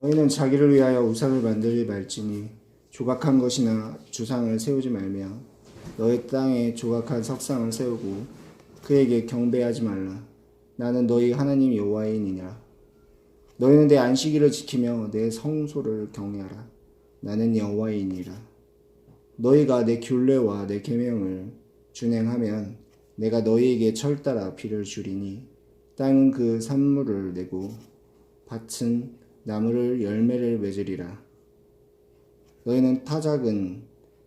너희는 자기를 위하여 우상을 만들지 말지니 조각한 것이나 주상을 세우지 말며 너희 땅에 조각한 석상을 세우고 그에게 경배하지 말라. 나는 너희 하나님 여호와이니라. 너희는 내 안식일을 지키며 내 성소를 경외하라. 나는 여호와이니라. 너희가 내 균례와 내 계명을 준행하면 내가 너희에게 철 따라 비를 주리니 땅은 그 산물을 내고 밭은 나무를 열매를 맺으리라. 너희는 타작은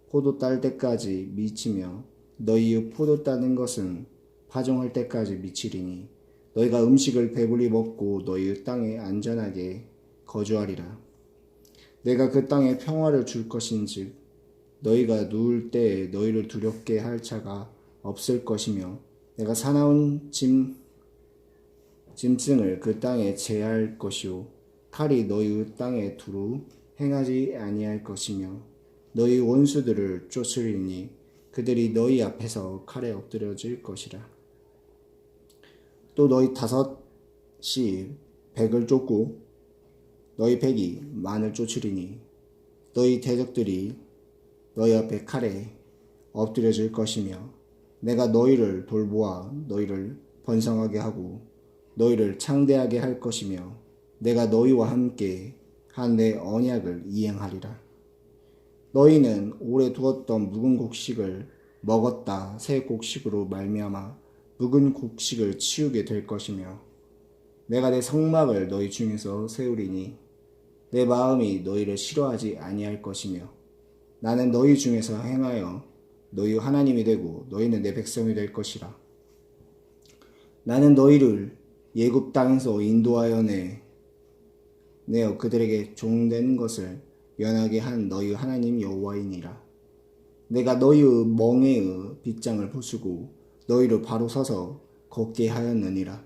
포도 딸 때까지 미치며 너희의 포도 따는 것은 파종할 때까지 미치리니 너희가 음식을 배불리 먹고 너희의 땅에 안전하게 거주하리라. 내가 그 땅에 평화를 줄 것인즉 너희가 누울 때에 너희를 두렵게 할 자가 없을 것이며 내가 사나운 짐 짐승을 그 땅에 제할 것이요 칼이 너희 땅에 두루 행하지 아니할 것이며 너희 원수들을 쫓으리니 그들이 너희 앞에서 칼에 엎드려질 것이라. 또 너희 다섯이 백을 쫓고 너희 백이 만을 쫓으리니 너희 대적들이 너희 앞에 칼에 엎드려질 것이며 내가 너희를 돌보아 너희를 번성하게 하고 너희를 창대하게 할 것이며 내가 너희와 함께 한 내 언약을 이행하리라. 너희는 오래 두었던 묵은 곡식을 먹었다 새 곡식으로 말미암아 묵은 곡식을 치우게 될 것이며 내가 내 성막을 너희 중에서 세우리니 내 마음이 너희를 싫어하지 아니할 것이며 나는 너희 중에서 행하여 너희 하나님이 되고 너희는 내 백성이 될 것이라. 나는 너희를 예굽 땅에서 인도하여 내 내어 그들에게 종된 것을 연하게 한 너희 하나님 여호와이니라. 내가 너희의 멍에의 빗장을 부수고 너희를 바로 서서 걷게 하였느니라.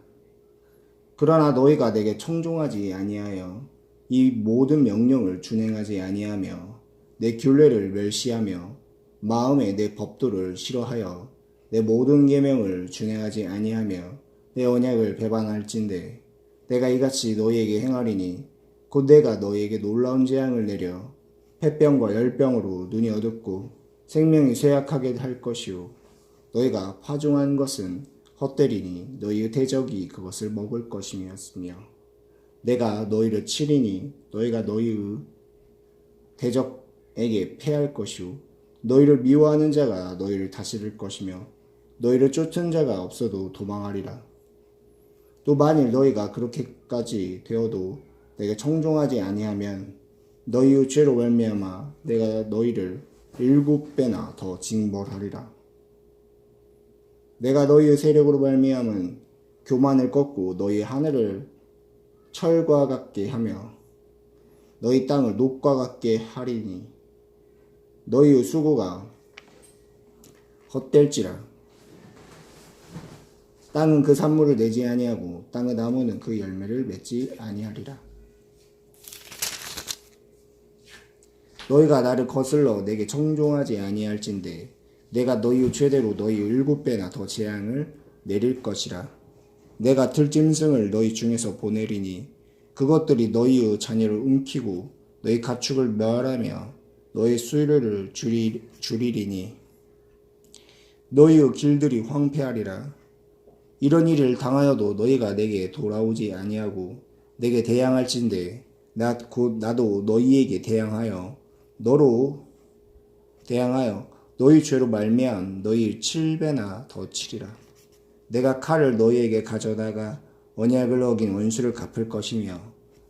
그러나 너희가 내게 청종하지 아니하여 이 모든 명령을 준행하지 아니하며 내 균례를 멸시하며 마음에 내 법도를 싫어하여 내 모든 계명을 준행하지 아니하며 내 언약을 배반할진대 내가 이같이 너희에게 행하리니 곧 내가 너희에게 놀라운 재앙을 내려 폐병과 열병으로 눈이 어둡고 생명이 쇠약하게 할 것이요 너희가 파종한 것은 헛되리니 너희의 대적이 그것을 먹을 것이었으며 내가 너희를 치리니 너희가 너희의 대적에게 패할 것이요 너희를 미워하는 자가 너희를 다스릴 것이며 너희를 쫓은 자가 없어도 도망하리라. 또 만일 너희가 그렇게까지 되어도 내게 청종하지 아니하면 너희의 죄로 말미암아 내가 너희를 일곱 배나 더 징벌하리라. 내가 너희의 세력으로 말미암은 교만을 꺾고 너희 하늘을 철과 같게 하며 너희 땅을 녹과 같게 하리니 너희의 수고가 헛될지라 땅은 그 산물을 내지 아니하고 땅의 나무는 그 열매를 맺지 아니하리라. 너희가 나를 거슬러 내게 청종하지 아니할진대 내가 너희의 죄대로 너희 일곱 배나 더 재앙을 내릴 것이라. 내가 들짐승을 너희 중에서 보내리니 그것들이 너희의 자녀를 움키고 너희 가축을 멸하며 너희 수요를 줄이, 줄이리니 너희의 길들이 황폐하리라. 이런 일을 당하여도 너희가 내게 돌아오지 아니하고 내게 대항할진대 나 곧 나도 너희에게 대항하여 너로 대항하여 너희 죄로 말미암 너희 칠배나 더 치리라. 내가 칼을 너희에게 가져다가 언약을 어긴 원수를 갚을 것이며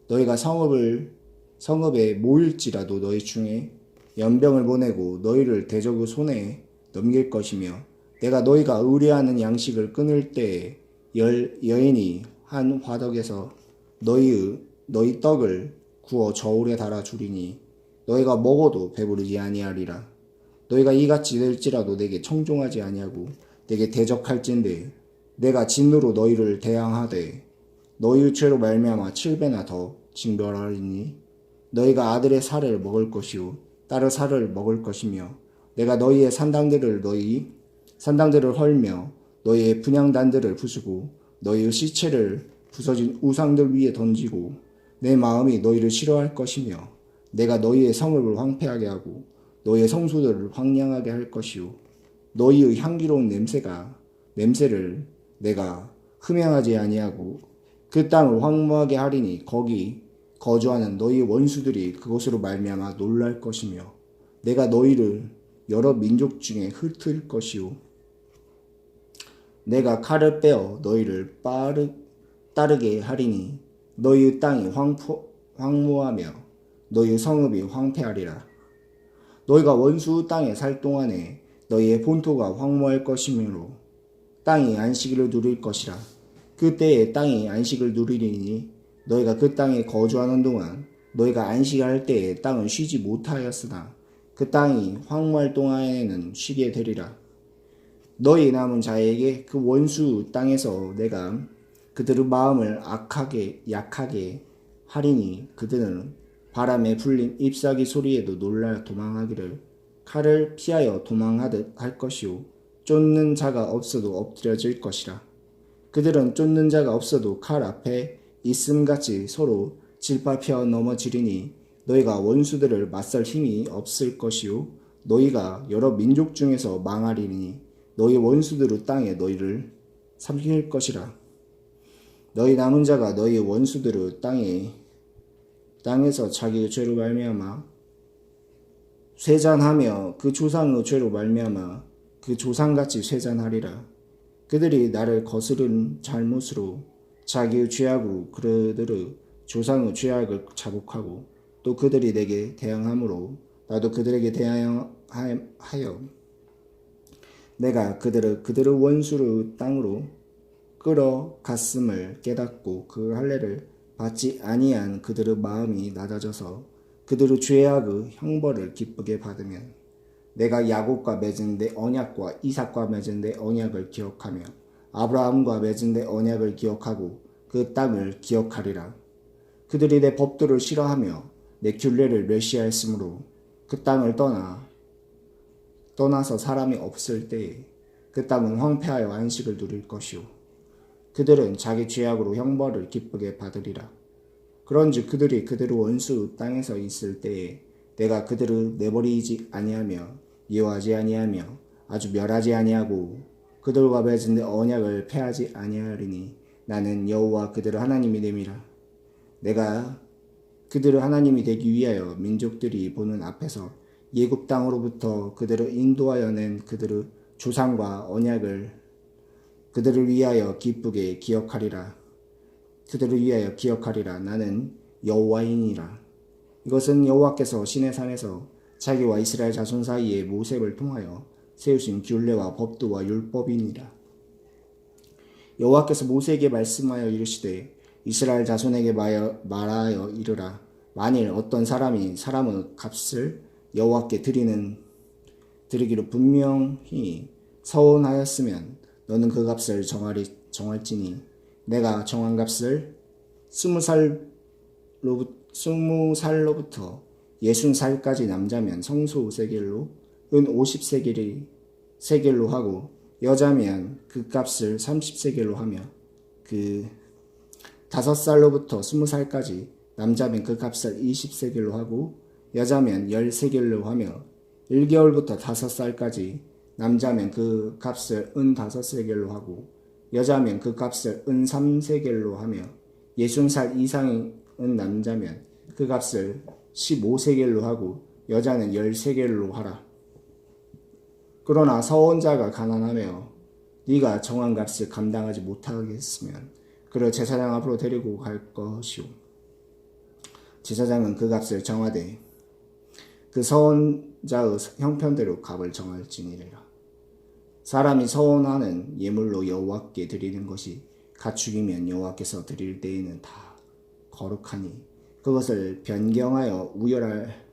너희가 성읍을 성읍에 모일지라도 너희 중에 연병을 보내고 너희를 대적의 손에 넘길 것이며 내가 너희가 의뢰하는 양식을 끊을 때에 열, 여인이 한 화덕에서 너희의 너희 떡을 구워 저울에 달아 주리니 너희가 먹어도 배부르지 아니하리라. 너희가 이같이 될지라도 내게 청종하지 아니하고 내게 대적할진대. 내가 진노로 너희를 대항하되 너희의 죄로 말미암아 칠배나 더 징벌하리니 너희가 아들의 살을 먹을 것이요 딸의 살을 먹을 것이며 내가 너희의 산당들을 너희 산당들을 헐며 너희의 분양단들을 부수고 너희의 시체를 부서진 우상들 위에 던지고 내 마음이 너희를 싫어할 것이며 내가 너희의 성읍을 황폐하게 하고 너희의 성소들을 황량하게 할 것이요. 너희의 향기로운 냄새가 냄새를 내가 흠양하지 아니하고 그 땅을 황무하게 하리니 거기 거주하는 너희의 원수들이 그것으로 말미암아 놀랄 것이며 내가 너희를 여러 민족 중에 흩을 것이요. 내가 칼을 빼어 너희를 빠르, 따르게 하리니 너희의 땅이 황포, 황무하며 너희의 성읍이 황폐하리라 너희가 원수 땅에 살 동안에 너희의 본토가 황무할 것이므로 땅이 안식일을 누릴 것이라 그때에 땅이 안식을 누리리니 너희가 그 땅에 거주하는 동안 너희가 안식할 때에 땅을 쉬지 못하였으나 그 땅이 황무할 동안에는 쉬게 되리라. 너희 남은 자에게 그 원수 땅에서 내가 그들의 마음을 악하게 약하게 하리니 그들은 바람에 불린 잎사귀 소리에도 놀라 도망하기를 칼을 피하여 도망하듯 할 것이요 쫓는 자가 없어도 엎드려질 것이라. 그들은 쫓는 자가 없어도 칼 앞에 있음같이 서로 질밟혀 넘어지리니 너희가 원수들을 맞설 힘이 없을 것이요 너희가 여러 민족 중에서 망하리니 너희 원수들의 땅에 너희를 삼킬 것이라. 너희 남은 자가 너희 원수들의 땅에 땅에서 자기의 죄로 말미암아 쇠잔하며 그 조상의 죄로 말미암아 그 조상같이 쇠잔하리라. 그들이 나를 거스른 잘못으로 자기의 죄악으로 그들의 조상의 죄악을 자복하고 또 그들이 내게 대항함으로 나도 그들에게 대하여 내가 그들을 그들의 원수의 땅으로 끌어갔음을 깨닫고 그 할례를 받지 아니한 그들의 마음이 낮아져서 그들의 죄악의 형벌을 기쁘게 받으면 내가 야곱과 맺은 내 언약과 이삭과 맺은 내 언약을 기억하며 아브라함과 맺은 내 언약을 기억하고 그 땅을 기억하리라. 그들이 내 법도를 싫어하며 내 균례를 멸시하였으므로 그 땅을 떠나 떠나서 사람이 없을 때에 그 땅은 황폐하여 안식을 누릴 것이요 그들은 자기 죄악으로 형벌을 기쁘게 받으리라. 그런즉 그들이 그들의 원수 땅에서 있을 때에 내가 그들을 내버리지 아니하며 예화하지 아니하며 아주 멸하지 아니하고 그들과 맺은 내 언약을 패하지 아니하리니 나는 여호와 그들의 하나님이 됨이라. 내가 그들의 하나님이 되기 위하여 민족들이 보는 앞에서 예굽 땅으로부터 그들을 인도하여 낸 그들의 조상과 언약을 그들을 위하여 기쁘게 기억하리라. 그들을 위하여 기억하리라. 나는 여호와이니라. 이것은 여호와께서 신의 산에서 자기와 이스라엘 자손 사이에 모색을 통하여 세우신 균례와 법도와 율법이니라. 여호와께서 모세에게 말씀하여 이르시되 이스라엘 자손에게 말하여 이르라. 만일 어떤 사람이 사람의 값을 여호와께 드리는 드리기로 분명히 서원하였으면 너는 그 값을 정하리 정할지니 내가 정한 값을 스무 살로 스무 살로부터 예순 살까지 남자면 성소 세겔로 은 오십 세겔이 세겔로 하고 여자면 그 값을 삼십 세겔로 하며 그 다섯 살로부터 스무 살까지 남자면 그 값을 이십 세겔로 하고 여자면 열 세겔로 하며 1개월부터 다섯 살까지 남자면 그 값을 은 다섯 세겔로 하고 여자면 그 값을 은 3세겔로 하며 예순 살 이상인 남자면 그 값을 15세겔로 하고 여자는 10세겔로 하라. 그러나 서원자가 가난하며 네가 정한 값을 감당하지 못하겠으면 그를 제사장 앞으로 데리고 갈 것이오. 제사장은 그 값을 정하되 그 서원자의 형편대로 값을 정할지니라. 사람이 서원하는 예물로 여호와께 드리는 것이 가축이면 여호와께서 드릴 때에는 다 거룩하니 그것을 변경하여 우열할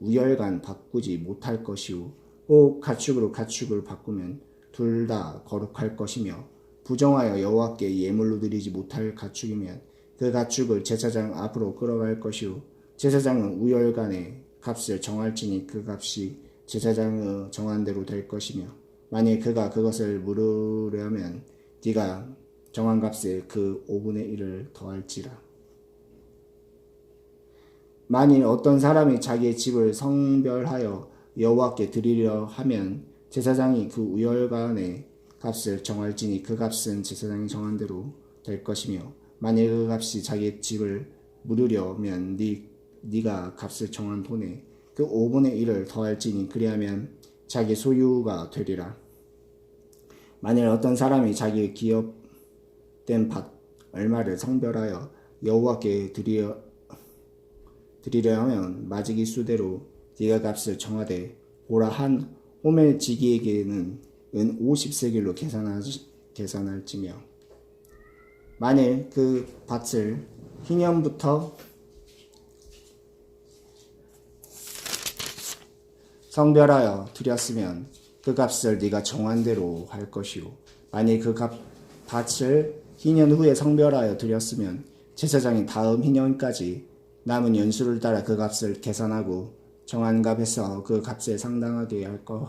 우열간 바꾸지 못할 것이요. 꼭 가축으로 가축을 바꾸면 둘 다 거룩할 것이며 부정하여 여호와께 예물로 드리지 못할 가축이면 그 가축을 제사장 앞으로 끌어갈 것이요. 제사장은 우열간의 값을 정할지니 그 값이 제사장의 정한 대로 될 것이며 만일 그가 그것을 물으려면 네가 정한 값에 그 5분의 1을 더할지라. 만일 어떤 사람이 자기의 집을 성별하여 여호와께 드리려 하면 제사장이 그 우열간의 값을 정할지니 그 값은 제사장이 정한 대로 될 것이며 만일 그 값이 자기의 집을 물으려면 네 네가 값을 정한 돈에 그 5분의 1을 더할지니 그리하면 자기 소유가 되리라. 만일 어떤 사람이 자기의 기업된 밭 얼마를 성별하여 여호와께 드리려 드리려 하면 마지기 수대로 네가 값을 정하되 보라 한 호멜 지기에게는 은 50세겔로 계산하, 계산할지며 만일 그 밭을 희년부터 성별하여 드렸으면 그 값을 네가 정한 대로 할 것이요 만일 그 값, 밭을 희년 후에 성별하여 드렸으면 제사장이 다음 희년까지 남은 연수를 따라 그 값을 계산하고 정한 값에서 그 값에 상당하게 할 거,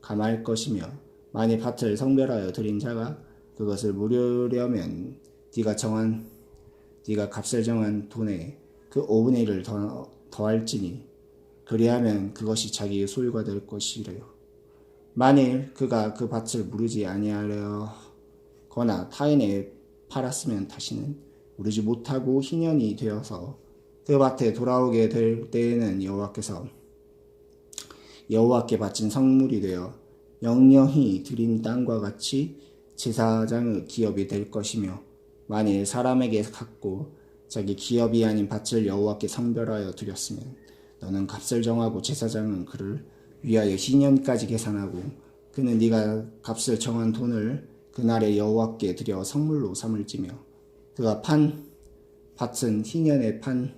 감할 것이며 만일 밭을 성별하여 드린 자가 그것을 물으려면 네가 정한 네가 값을 정한 돈에 그 5분의 1을 더, 더할지니 그리하면 그것이 자기의 소유가 될 것이래요. 만일 그가 그 밭을 무르지 아니하려거나 타인에 팔았으면 다시는 무르지 못하고 희년이 되어서 그 밭에 돌아오게 될 때에는 여호와께서 여호와께 바친 성물이 되어 영영히 드린 땅과 같이 제사장의 기업이 될 것이며 만일 사람에게 갖고 자기 기업이 아닌 밭을 여호와께 성별하여 드렸으면 너는 값을 정하고 제사장은 그를 위하여 희년까지 계산하고 그는 네가 값을 정한 돈을 그날에 여호와께 드려 성물로 삼을지며 그가 판 밭은 희년에 판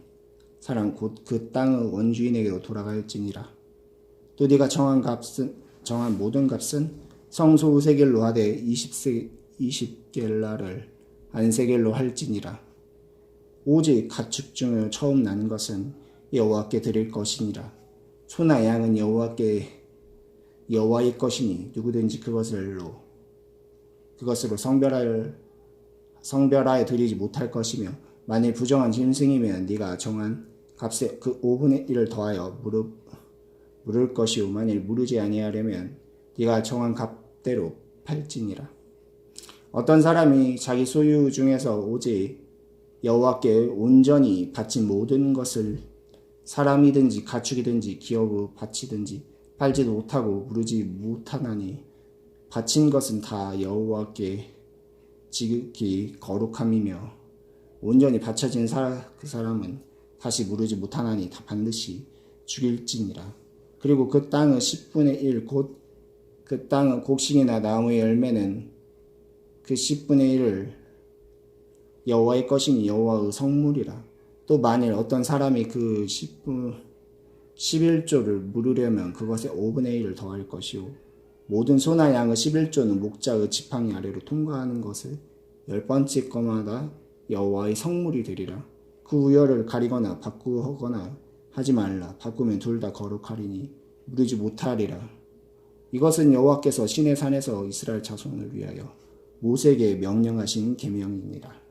사람 곧 그 땅의 원주인에게로 돌아갈지니라. 또 네가 정한 값은 정한 모든 값은 성소 세겔로 하되 20세 20겔라를 안세겔로 할지니라. 오직 가축 중에 처음 난 것은 여호와께 드릴 것이니라. 소나 양은 여호와께 여호와의 것이니 누구든지 그것을로 그것으로 성별할 성별하여 드리지 못할 것이며 만일 부정한 짐승이면 네가 정한 값에 그 5분의 1을 더하여 물을, 물을 것이요 만일 물으지 아니하려면 네가 정한 값대로 팔지니라. 어떤 사람이 자기 소유 중에서 오직 여호와께 온전히 바친 모든 것을 사람이든지 가축이든지 기업을 바치든지 팔지도 못하고 부르지 못하나니 바친 것은 다 여호와께 지극히 거룩함이며 온전히 바쳐진 사, 그 사람은 다시 무르지 못하나니 다 반드시 죽일지니라. 그리고 그 땅의 10분의 1 곧 그 땅의 곡식이나 나무의 열매는 그 10분의 1을 여호와의 것이니 여호와의 성물이라. 또 만일 어떤 사람이 그 10분 11조를 물으려면 그것에 5분의 1을 더할 것이요. 모든 소나 양의 11조는 목자의 지팡이 아래로 통과하는 것을 열 번째 거마다 여호와의 성물이 되리라. 그 우열을 가리거나 바꾸거나 하지 말라. 바꾸면 둘 다 거룩하리니 무르지 못하리라. 이것은 여호와께서 신의 산에서 이스라엘 자손을 위하여 모세에게 명령하신 계명입니다.